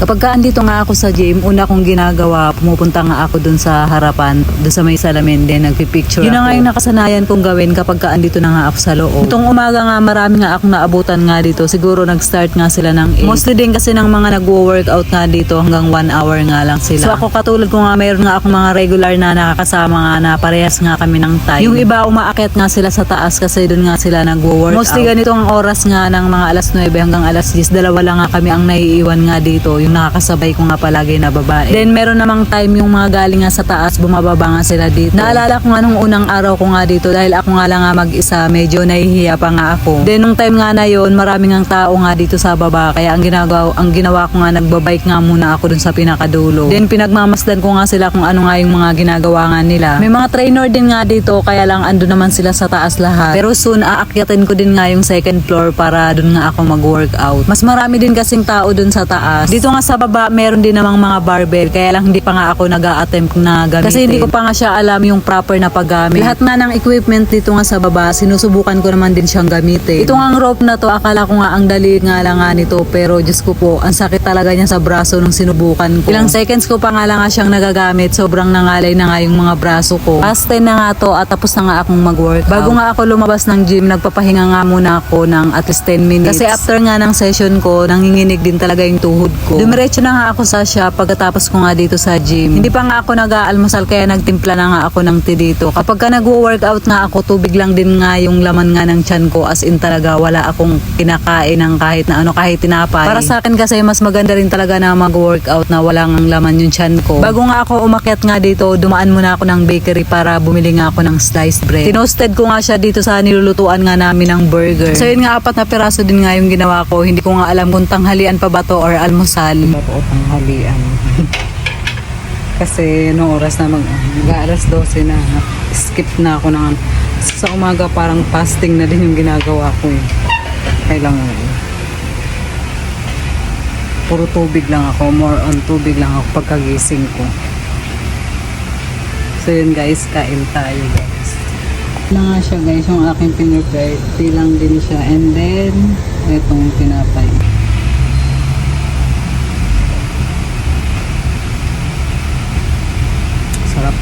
Kapag ka andito nga ako sa gym, una kong ginagawa, pumupunta nga ako dun sa harapan, dun sa may salamin, then nagpipicture Yun na nga yung nakasanayan kong gawin kapag ka andito na nga ako sa loob. Itong umaga nga, marami nga akong naabutan nga dito. Siguro nag-start nga sila ng 8. Mostly din kasi ng mga nagwo-workout nga dito hanggang 1 hour nga lang sila. So ako katulad ko nga, mayroon nga akong mga regular na nakakasama nga na parehas nga kami ng time. Yung iba umaakyat nga sila sa taas kasi dun nga sila nagwo-workout. Mostly ganito ang oras nga ng mga alas 9 hanggang alas 10. Dalawa lang nga kami ang naiiwan nga dito. Yung nakakasabay ko nga palagi na babae. Then meron namang time yung mga galing nga sa taas, bumababa nga sila dito. Naalala ko nga nung unang araw ko nga dito dahil ako nga lang nga mag-isa, medyo nahihiya pa nga ako. Then nung time nga na yon, maraming ang tao nga dito sa baba. Kaya ang ginagawa, ang ginawa ko nga nagbabike nga muna ako dun sa pinakadulo. Then pinagmamasdan ko nga sila kung ano nga yung mga ginagawa nga nila. May mga trainer din nga dito kaya lang ando naman sila sa taas lahat. Pero soon aakyatin ko din nga yung second floor para dun nga ako mag-workout. Mas marami din kasing tao dun sa taas. Dito nga sa baba meron din namang mga barbell kaya lang hindi pa nga ako nag attempt na gamitin. Kasi hindi ko pa nga siya alam yung proper na paggamit. Lahat na ng equipment dito nga sa baba, sinusubukan ko naman din siyang gamitin. Ito nga ang rope na to, akala ko nga ang dali nga lang nga nito pero Diyos ko po, ang sakit talaga niya sa braso nung sinubukan ko. Ilang seconds ko pa nga lang nga siyang nagagamit, sobrang nangalay na nga yung mga braso ko. Past 10 na nga to at tapos na nga akong mag-workout. Bago nga ako lumabas ng gym, nagpapahinga nga muna ako ng at least 10 minutes. Kasi after nga ng session ko, nanginginig din talaga yung tuhod ko. Dumiretso na nga ako sa shop pagkatapos ko nga dito sa gym. Hindi pa nga ako nag-aalmusal kaya nagtimpla na nga ako ng tea dito. Kapag ka nag-workout nga ako, tubig lang din nga yung laman nga ng tiyan ko as in talaga wala akong kinakain ng kahit na ano kahit tinapay. Para sa akin kasi mas maganda rin talaga na mag-workout na wala ngang laman yung tiyan ko. Bago nga ako umakyat nga dito, dumaan muna ako ng bakery para bumili nga ako ng sliced bread. Tinosted ko nga siya dito sa nilulutuan nga namin ng burger. So yun nga apat na piraso din nga yung ginawa ko. Hindi ko nga alam kung tanghalian pa ba to or almusal. Ba to tanghalian? Kasi no oras na mag, alas 12 na skip na ako ng sa umaga parang fasting na din yung ginagawa ko eh. Kailangan puro tubig lang ako more on tubig lang ako pagkagising ko so yun guys kain tayo guys na nga siya guys yung aking pinipray tilang din siya and then itong pinapay sarap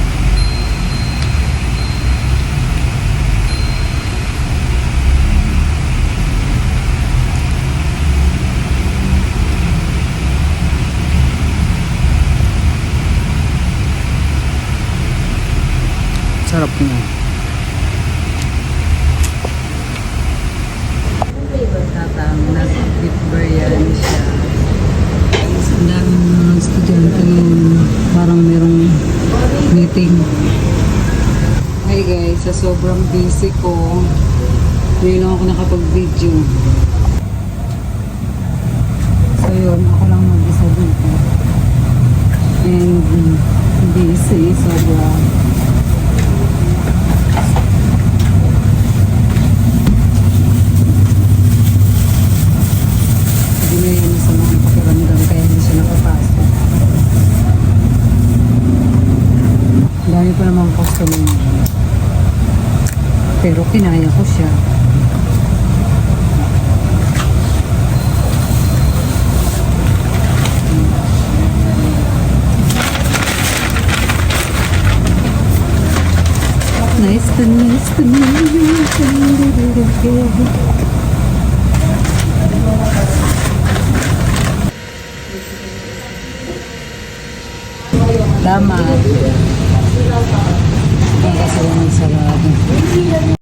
sarap niya tatang nasa biryani siya. Ang daming mga estudyante ngayon parang merong meeting. Hi guys. Sa sobrang busy ko hindi lang ako nakapag-video. So yun. Ako lang mag-isa dito. And busy sobra Hindi na yan sa mga pakiramdam kaya hindi siya nakapasok. Pa namang customer. Pero kinaya ko siya. Nice to nice to meet you. Salamat. Kasi ang sarado.